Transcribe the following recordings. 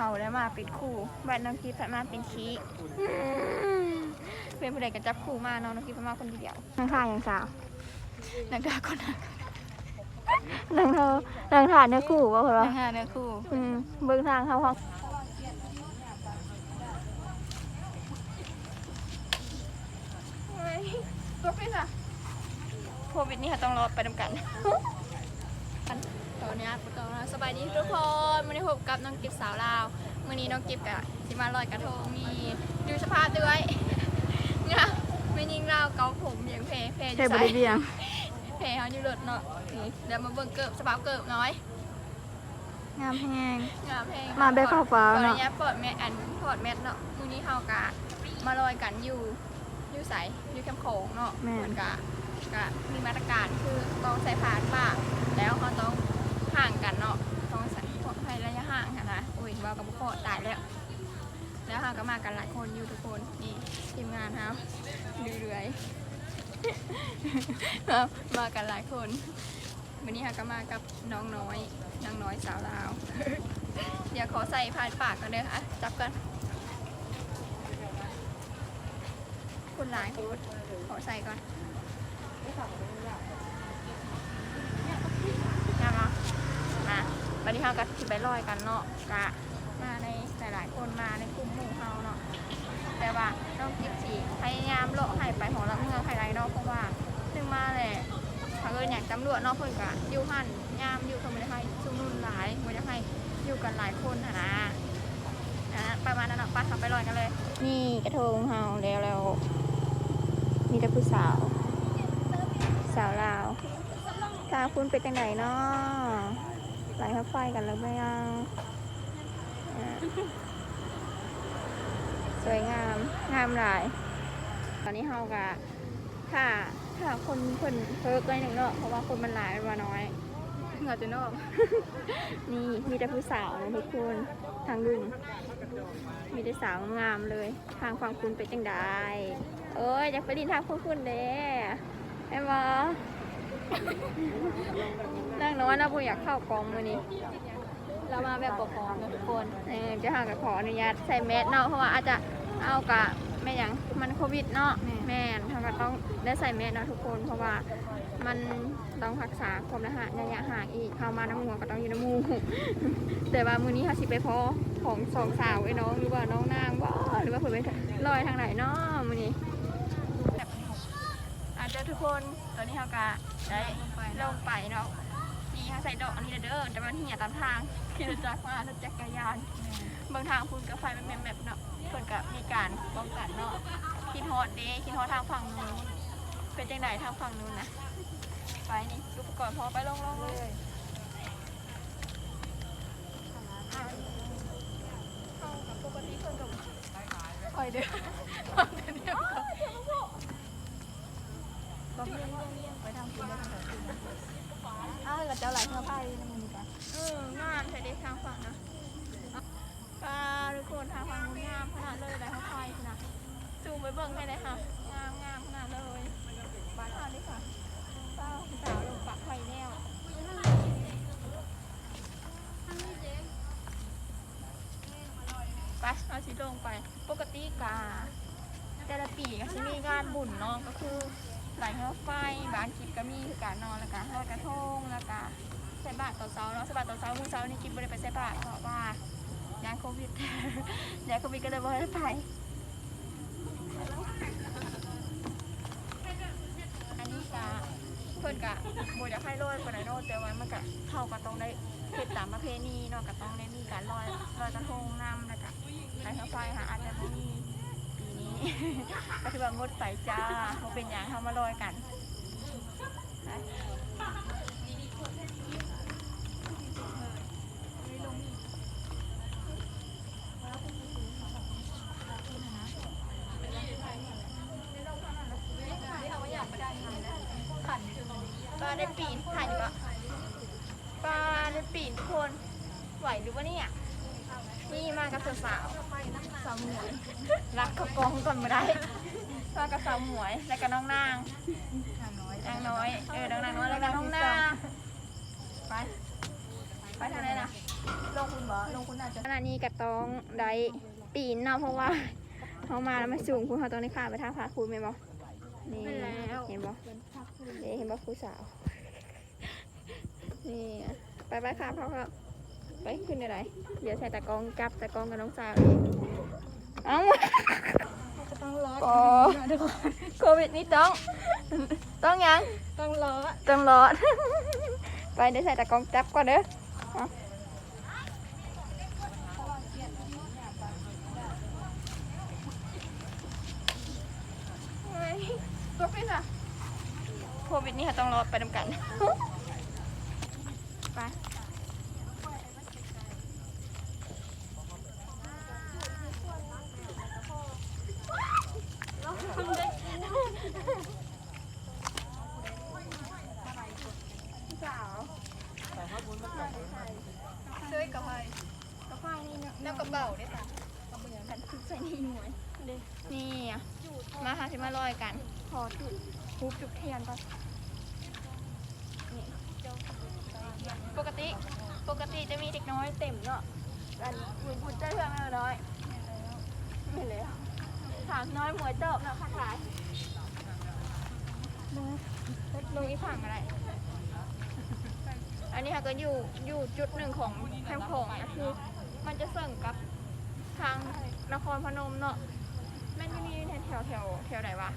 เขาแล้วมาเป็นคู่บ้านน้องกิฟต์มาเป็นชี้เป็นผู้ใดกันจับคู่มาเน้องน้องกิฟต์มาคนเดียวนั่งท่าอย่างสาวนั่งท่าคนนักนางเธอนางถ่านเนื้อคู่ว่าเหรอนั่งท่าเนื้อคู่อืมเบิ่งทางเข้าห้องเฮ้ยตัวพี่อะโควิดนี่ค่ะต้องรอไปดำกันต อนนี้ปุ๊กสบายดีทุกคนวันนี้พบกับน้องกิฟต์สาวลาววันนี้น้องกิฟต์กับสิมาลอยกระทงมีดูสภาพด้วยงามไม่ยิงเราเกาผมอย่างเพเพเทบริเบียงเพเขาอยู่รถเนาะนี่เดี๋ยวมาเบิ่งเกิบสภาพเกิบน้อยงามแห้งงามเพลงมาแบบฟ้าวๆตอนเนาะนี้เปิดแมทอันพอดแมทเนาะมื้อนี้เฮากะมาลอยกันอยู่อยู่ใสอยู่แคมป์โขงเนาะแม่นมันกะกะมีมาตรการคือต้องใส่ผ่านปากแล้วเขาต้อง ห่างกันเนาะต้องใส่พวกให้ระยะห่างค่ะนะโอ้ยว่ากับบุคคลตายแล้วแล้วเราก็มากันหลายคนอยู่ทุกคนนี่ทีมงานเขาเรื่อยๆมามากันหลายคนวันนี้เราก็มากับน้องน้อยน้องน้อยสาวลาว เดี๋ยวขอใส่ผ่านปากกันเลยค่ะจับกันคุณหลายคุณขอใส่ก่อนยังอะมา วันนี้เราก็สิไปลอยกันเนาะกะมาในหลายๆคนมาในกลุ่มหมู่เฮาเนาะแต่ว่าน้องกิ๊บสีพยายามเลาะให้ไปของเราเมืองไฮไลท์เนาะเพราะว่าซึ่งมาแหละถ้าเกิดอยากตำรวจเนาะเพิ่นกะอยู่หันยามอยู่เขาไม่ได้ให้ชุมนุมหลายไม่ได้ให้อยู่กันหลายคนนะนะประมาณนั้นเนาะไปเราไปลอยกันเลย นี่กระทงเฮาแล้วแล้วมีแต่ผู้สาว สาวลาวทาคุณเป็นจังไหนเนาะ หลเข้าไฟกันแล้วไหมยังสวยงามงามหลาย ตอนนี้เฮากะถ้าถ้าคนเพิ่นเพิกไว้หนึ่งเนาะเพราะว่าคนมันหลายมันมาน้อยเหงื่อจะนอกนี่มีแต่ผู้สาวนะทุกคนทางดึงมีแต่สาวงามเลย ทางฝั่งคุณเป็นจังได้เอ้ยอยากไปดินทางพวกคุณเด้ไอ้หมอ นั่งน้อยนะบุอยากเข้ากองมือนี้ เรามาแบบปกครองนะทุกคนเออจะหากับขออนุญาตใส่แมสเนาะเพราะว่าอาจจะเอากะแม่หยังมันโควิดเนาะแม่นทางก็ต้องได้ใส่แมสเนาะทุกคน เพราะว่ามันต้องรักษาความระยะระยะห่างอีกเข้ามาน้ำหัวก็ต้องอยู่น้ำมูกแต่ว่ามือนี้เขาสิไปพอของสองสาวไอ้น้องหรือว่าน้องนางว่าหรือว่าเผื่อไปลอยทางไหนเนาะมือนี้อาจจะทุกคนตอนนี้เขากะได้ลงไปเนาะ นี่เขาใส่ดอกอันนี้เด้อแต่มันเหี่ยตามทางขี่รถจักรมารถจักรยาน บางทางพุ่นกับไฟมันเป็นแบบเนาะเพิ่นก็มีการป้องกันเนาะคิดฮอดเด้คิดฮอดทางฝั่งนู้นเป็นจังไดทางฝั่งนู้นนะไปนี่ดูก่อนพอไปลงลงเลยเข้ากับปกติเพิ่นกับคอยเด้อคอยเด้อเดี๋ยวก่อนก็เพียงเพียงไปทางคุณได้ทางคุณอ้าวแล้วเจ้าไหลเท่าไพ่นั่นมันกันเอองามใช่ดิทางฝั่งนะปลาทุกคนทางฝั่งนู้นงามขนาดเลยไหลเท่าไพ่นะจูงไปเบิ่งให้เลยค่ะ งามงามขนาดเลยบ้านอ่านดิค่ะเป้าสาวลงปักไฟแนว ไปเอาชิ ลงไปปกติกาแต่ละปีก็จะมีงานบุญเนาะก็คือไหลเรือไฟบางคลิปก็มีคือการนอนแล้วก็ลอยกระทงแล้วก็ใส่บาตรตอเช้าเนาะใส่บาตรตอเช้ามื้อเช้านี่คลิปบ่ได้ไปใส่บาตรเพราะว่ายานโควิดยานโควิดก็เลยบ่ได้ไปอันนี้กะเพิ่นกะบ่อยากให้ลอยปานใดเนาะแต่ว่ามันกะเฮาก็ต้องได้เฮ็ดตามประเพณีเนาะก็ต้องได้มีการลอยลอยกระทงนํแล้วก็ไปเข้าไฟหาอาจจะบ่มีปีนี้ ก็ถือว่างดไปจ้าบ่เป็นหยังเฮามาลอยกันปลาได้ปีนถ่ายอยู่ปะปลาได้ปีนทุกคนไหวหรือว่าเนี่ยนี่มากับสาวๆสาวหมวย รั กเขากองก่อนมาได้มากับสาวหมวย แล้วก็น้องนางนางน้อย เออ น้องนางน้อย แล้วก็น้องนาง ไป ไปทางไหนนะลงคุณบ่ลงคุณอาจจะขณะนี้ก็ต้องได้ปีนเนาะเพราะว่าเขามาแล้วมันสูงคุณเขาต้องได้ข้ามไปทางผาคูณไหมนบ่นี่เห็นบ่เดี๋ยวเห็นบ่ครูสาว นี่อะไปไปค่ะพ่อครับไปขึ้นอะไรเดี๋ยวใส่ตะกร้องจับตะกร้องกับน้องสาวเองเอ้า ต้องรอโอ้โควิดนี่ต้อง ต้องยัง ต้องรอต้องรอด ไปเดี๋ยวใส่ตะกร้องจับก่อนเด้อเอาเฮ้ยตัวพี่อะโควิดนี่ค่ะต้องรอดไปนำกัน ไป สาวซื้อกับใครกับไฟนี่เนาะแล้วกระเป๋าด้วยค่ะกระเป๋าฉันคือใส่นี่หน่วยนี่อะ มาหาสิมาลอยกัน ขอจุดฮูบจุดเทียนก่อนนี่ปกติ ปกติจะมีเด็กน้อยเต็มเนาะอันคุณคุณเจ้าเพื่อนไม่น้อยไม่เลยอะถามน้อยหมวยเติบเนาะค่ะขายลงอีกฝั่งอะไร อันนี้ค่ะก็อยู่อยู่จุดหนึ่งของแคมป์ของนะคือ มันจะเส่งกับทางนครพนมเนาะ แม่นจะมีแถวแถวแถวไหนวะ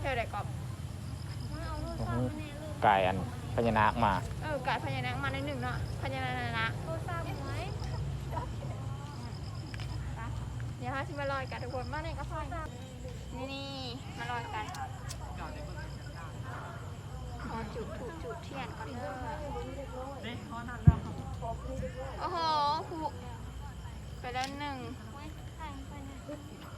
แถวไหนกอบโอ้โหไก่อันพญานาคมา เออกาดพญานาคมาในหนึ่งเนาะพญานาคนะเดี๋ยวฮะชิมาลอยกันทุกคนมาเนี่ยก็พายนี่นี่มาลอยกันขอจุดถูกจุดเทียนก่อนเด้อโอ้โหครูไปแล้วหนึ่งนี่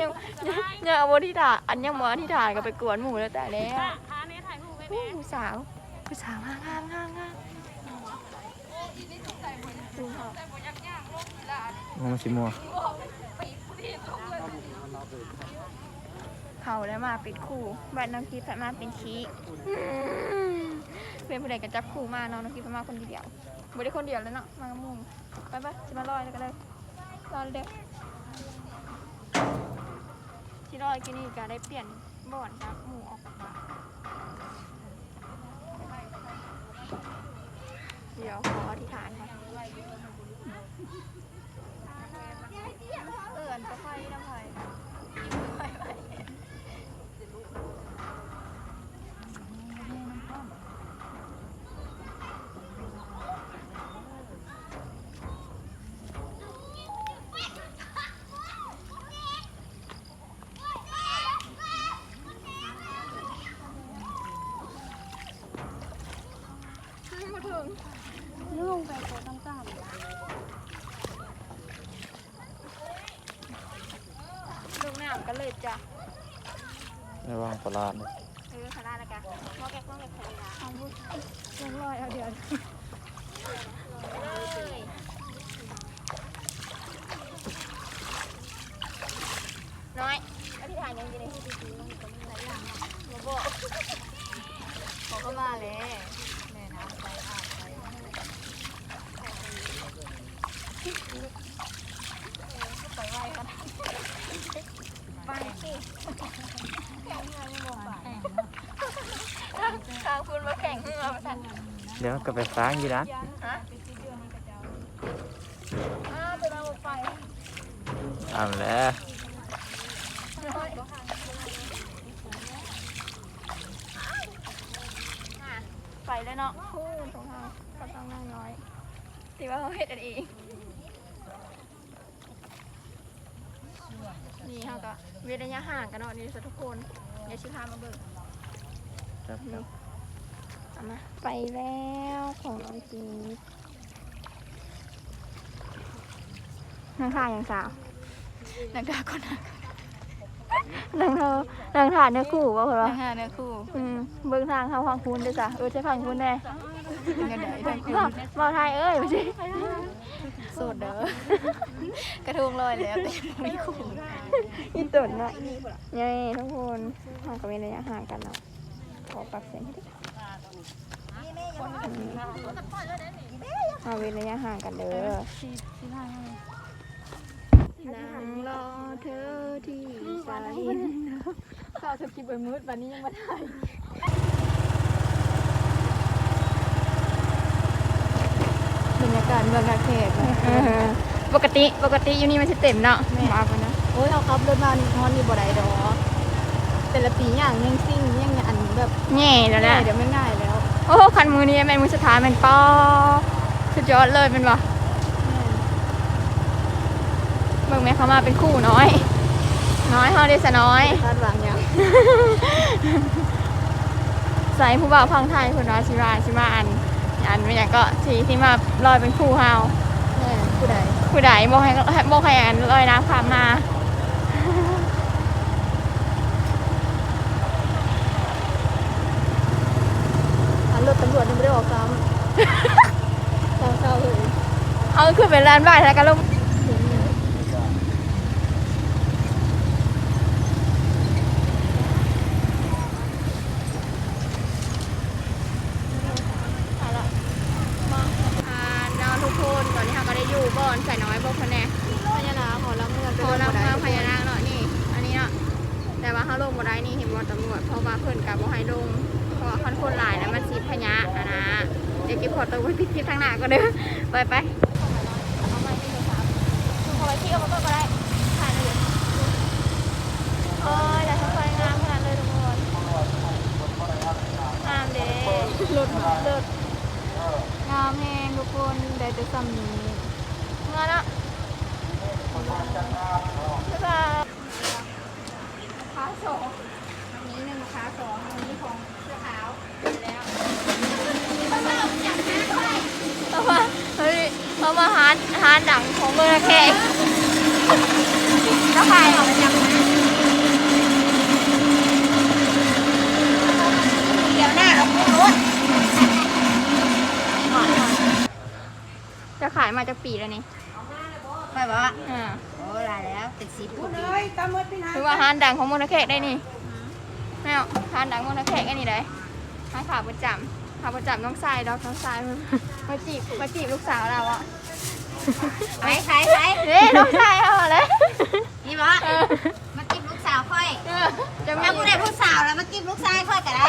ยังยังเอาบที่ถ่ายอันยังหมอที่ถ่ายก็ไปกวนหมูแล้วแต่แล้วค้าเนี่ยถ่ายรูปไว้โอ้ผู้สาวผู้สาวงามงามงามงามดูเขามันสิมัวเขาได้มาปิดคู่บัตรน้องคิดผ่านมาเป็นคีเป็นผู้ใดกันจับคู่มาเนาะน้องคิดผ่านมาคนเดียวบ่ได้คนเดียวแล้วเนาะมากับหมุงไปไปจะมาลอยกันเลยลอยเด็ก ที่ลอยกินนี่ก็ได้เปลี่ยนบ่อนครับหมูออกมาเดี๋ยวขออธิษฐานค่ะเอื่อนก็ไฟนะคะ มาถึง ลุงไปโตตั้งตาม ลูกน้ำกันเลย จ้ะระวังตลาดเออคณะละกันมอแกกมอแกกใส่ละเอาบุลงลอยเอาเดี๋ยวเลยน้อยอธิษฐานยังอยู่ในที่ดีๆลงตรงนี้หลายอย่างเนาะบ่บอกเขาก็มาเลยแม่น้ำไปอาบไปไปไหว้กันไปสิแข่งเงินไม่บอกไปทา งคุณมาแข่งเงินมาสั่นเดี๋ยวก็ไปฟ้างอยู่นะฮะอ้าวเป็นเอาไปเอ่าแล้วไปแล้วเนาะคู่ตรงทางกับทางน้น้อยที่ว่าเขาเห็ดกันเองนี่ค่ะก็เว้นระยะห่างกันเนาะนี่สุดทุกคนเดี๋ยวชิพามาเบิก มาไปแล้วของน้องจีดนั่งถ่ายอย่างสาวนักดาคนนักนั่งเธอนั่งถ่ายเนื้อคู่ว่าเพิ่นนัว่ากหาเนื้อคู่อืมเบิ่งทางเข้าพังคุณเด้อจ้ะเออใช่พังคุณแน่เป็นกันไดทั้งคู่บ่บ่ไทยเอ้ยบ่สิโสดเด้อกระทงลอยแล้วแต่ยังไม่คู่อีตุ่นเนาะยังทุกคนห่างกับระยะห่างกันเนาะขอปรับเสียงให้ด้วย เอาเว้นระยะห่างกันเด้อสีสีทางให้นั่งรอเธอที่สายข้าวสกิปไปมืดวันนี้ยังมาถ่ายบรรยากาศเมืองนาเขตปกติปกติอยู่นี่มันสิเต็มเนาะมากันนะโอ้ยเอาครับเดินมานี่ฮอนนี่บ่ได้ดอกแต่ละปีอย่างยังซิ่งยังอันแบบแง่แล้วแหละเดี๋ยวไม่ง่าย โอ้คันมือนี้แม่นมือสุดท้ายแมันป้อสุดยอดเลยเป็นบ่เบิ่งแม่เขามาเป็นคู่น้อย น้อยเฮาได้สะน้อยคาดหวังยังใส่ผู้บ่าวพังไทยคนน้อยสิมาสิมาอันอันไม่อยากก็สีที่มาลอยเป็นคู่เฮาแม่ผู้ใดผู้ใดบอกให้บอกให้อันลอยน้ำข้ามมา อันรถตำรวจยังไม่ได้ออกซ้ำ เศร้าๆเลย เอาขึ้นเป็นร้านบ้านแล้วก็ลงอ่าน้องทุกคนตอนนี้เราก็ได้อยู่บ่อนใส่น้อยบ่คนแน่พญานาคขอรับเงินพอเรามาพญานาคเนาะนี่อันนี้เนาะแต่ว่าเขาลงบ่ได้นี่เห็นบ่ตำรวจเพราะว่าเพิ่นกับบ่ให้ลงเพราะว่าคนคนหลายแล้วมันสิพญาอะนะเดี๋ยวเก็บขอตัวไว้ปิดคลิปทางหน้าก็เด้อไปไปเอาไม้ที่โทรศัพท์คุณขอไว้ที่เอามาเปิดก็ได้ถ่ายเลยโอ้ยแต่ทั้งไฟงามขนาดเลยทุกคนงามเด้ รถรถ งามแหงทุกคนได้แต่ซ้ำนี้เมื่อนะบ๊ายบายขาสองอันนี้หนึ่งขาสองอันนี้ของเสื้อขาวแล้วเพราะว่าเฮ้ยเพราะว่าฮานฮานดังของเมืองแขกแล้วใครออกมาจากไหนเดี๋ยวหน้าเราพูดรถ จะขายมาจากปีแล้วนี่ไม่บอกว่าอ่าโอ้ลาแล้วเป็นสีพูดดีคือว่าฮานดังของเมืองแขกได้นี่แมวฮานดังเมืองแขกอันนี้ได้ฮานขาประจำขาประจำน้องทรายดอกน้องทรายมันมาจีบมาจีบลูกสาวเราอะไปใครใครเด้น้องทรายเอาเลยนี่บอกมากินลูกสาวค่อยเออจะมีถ้าผู้ใดผู้สาวแล้วมากินลูกชายค่อยก็ได้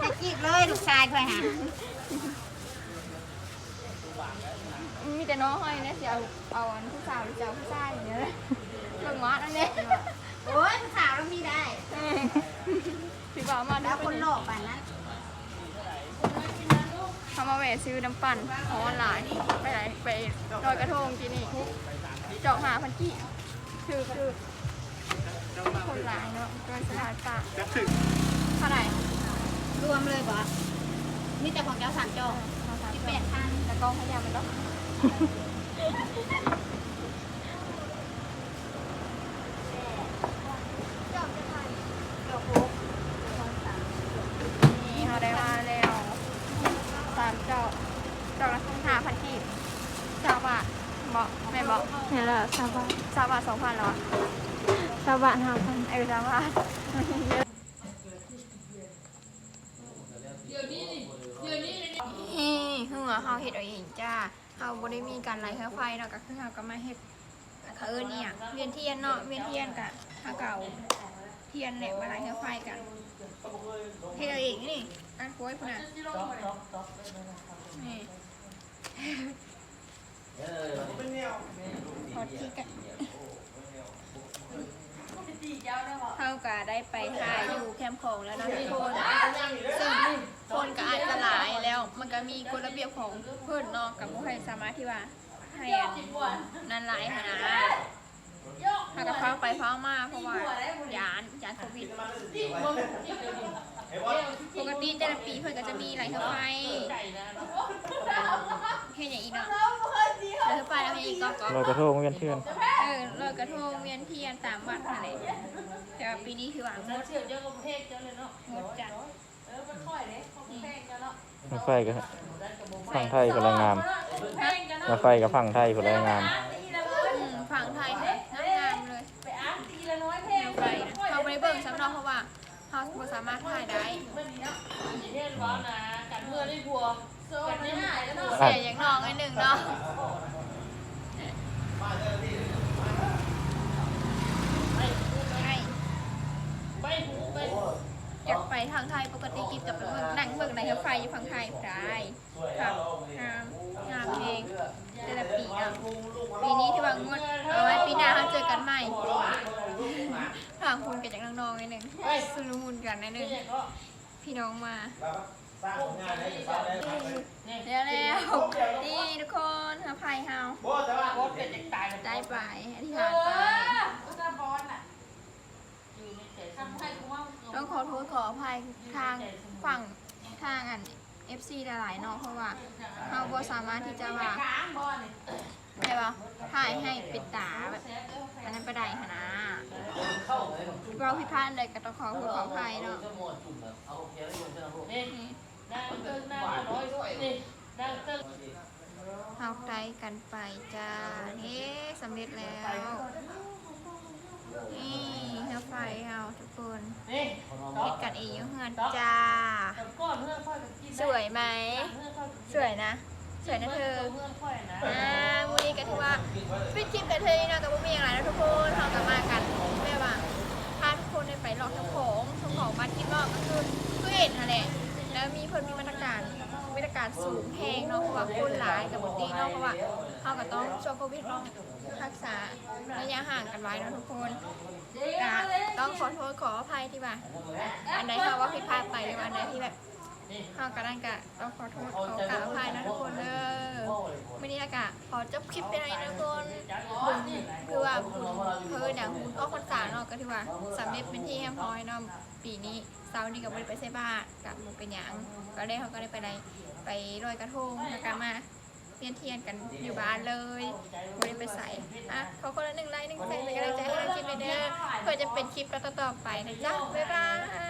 ให้กินเลยลูกชายค่อยหา มี แต่น้องห้อยเนี่ยสิเอาเอาอันผู้สาวหรือจะเอาผู้ชายอย่างเงี้ยเลยเบิ่งวัดอันนี้โอ้ยผู้สาวเรามีได้เออถือว่ามาดูแล้วคเป็นนโลกป่านนั้นเขามาแหวะซื้อน้ำปั่นของออนไลน์ไปไหนไปลอยกระทงทีนี่เจาะหาพันกี่คือคือคนหลายเนาะโดยสถานปากเท่าไหร่รวมเลยบอกนี่แต่ของเจ้าสามจอกที่แปดพันแล้วก็พยายามมันต้อง นี่เขาได้มาแล้วสามเจาะเจาะละห้าพันกีบสามบาทบอกแม่บอกนี่แหละชาวบ้านสามบาทสองพันเหรอชาวบ้านหาพันเออสามบาท คือว่าเขาเห็ดเอาเองจ้าเขาบ่ได้มีการไล่ค่าไฟเนาะก็คือเขาก็มาเฮ็ดเขาเอิ้นเนี่ยเวียนเทียนเนาะเวียนเทียนกะเขาเก่าเทียนแหละมาไล่ค่าไฟกันเฮ็ดเอาเองนี่อันโวยพุ่นน่ะนี่พอที่กันเท่ากับได้ไปถ่ายอยู่แคมป์ของแล้วนะทุกคนซึ่ง คนก็อาจจะหลายแล้ว มันก็มีกฎระเบียบของเพื่อนเนอกกับผู้ให้สามารถที่ว่าให้อันนั้นหลายขนาดถ้ากับเฝ้าไปเฝ้ามาเพราะว่ายานยานโควิด ปกติแต่ละปีเพิ่นก็จะมีไหลเข้าไปเฮ็ดอย่างอีกเนาะไหลเข้าไปแล้วมีอีกก็ก็ลอยกระทงเวียนเทือนเออลอยกระทงเวียนเทียนตามวัดอะไรแต่ว่าปีนี้คือว่างดงดจัด มาไฟกับฝั่งไทยคนละงามมาไฟกับฝั่งไทยคนละงามอืมฝั่งไทยค่ะงามๆเลยแนวไฟนะเขาไม่ได้เบิ่งซ้ำเนาะเพราะว่าเขาบ่สามารถถ่ายได้เสียอย่างน้องไอ้หนึ่งเนาะอยากไปทางไทยปกติกิบกับเมืองนั่งเมืองไหนไฟอยู่ฝั่งไทยได้ครับงามงามเองแต่ละปีเนาะปีนี้ที่ว่างดเอาไว้ปีหน้าเราเจอกันใหม่ทางคุณกับจากน้องๆไอ้หนึ่งสุ ลมุนกันไอ้หนึ่งพี่น้องมาเดี๋ยวแล้วนี่ทุกคนอภัยเฮาได้ไปอธิษฐานไปต้องขอโทษขออภัยทางฝั่งทางอัน FC หลายๆเนาะเพราะว่าเฮาบ่สามารถที่จะว่าใช่ป่ะถ่ายให้ปิดตาแบบอันนั้นไปได้หนนะ เราผิดพลาดเลยก็ต้องขอโทษขออภัยเนาะนี่เอาใจกันไปจ้าเฮ้สำเร็จแล้ว นี่เฮาไฟเฮาทุกคนเฮ็ดกันเองอยู่เฮือนจ้า สวยไหม สวยนะ สวยนะเธออ่าวันนี้ก็ถือว่าฟิตคลิปกับเธอนี่เนาะกับพวกมีอะไรนะทุกคนเรากลับมากันแม่ว่าพาทุกคนไปลอกทั้งของทั้งของมาที่รอบก็คือคือเห็นนั่นแล้วมีเพิ่นมีมาตรการมาตรการสูงแพงเนาะเพราะว่าคนหลายกับปกติเนาะเพราะว่าเขาก็ต้องช่วงโควิดเนาะรักษาระยะห่างกันไว้เนาะทุกคนต้องขอโทษขออภัยที่ว่าอันไหนเขาว่าผิดพลาดไปหรือว่าอันไหนที่แบบ ขากระด้างกะต้องขอโทษขอกราบอภัยนะทุกคนเด้อวันนี้อากาศขอจบคลิปไปเลยนะทุกคนบุญคือว่าบุญเพื่อนอย่างบุญก็คนสาเนาะก็ถือว่าสำเร็จเป็นที่แฮมพอยเนาะปีนี้เสาร์นี้กับบริไปเซบ้ากับหมูเป็นหยังก็ได้เขาก็ได้ไปได้ไปลอยกระทงแล้วก็มาเทียนเทียนกันอยู่บ้านเลยบริไปใส่อะขอคนละหนึ่งไลค์หนึ่งแสนเป็นกำลังใจให้เราคลิปเยเด้อเพื่อจะเป็นคลิปต่อๆไปนะจ๊ะบ๊ายบาย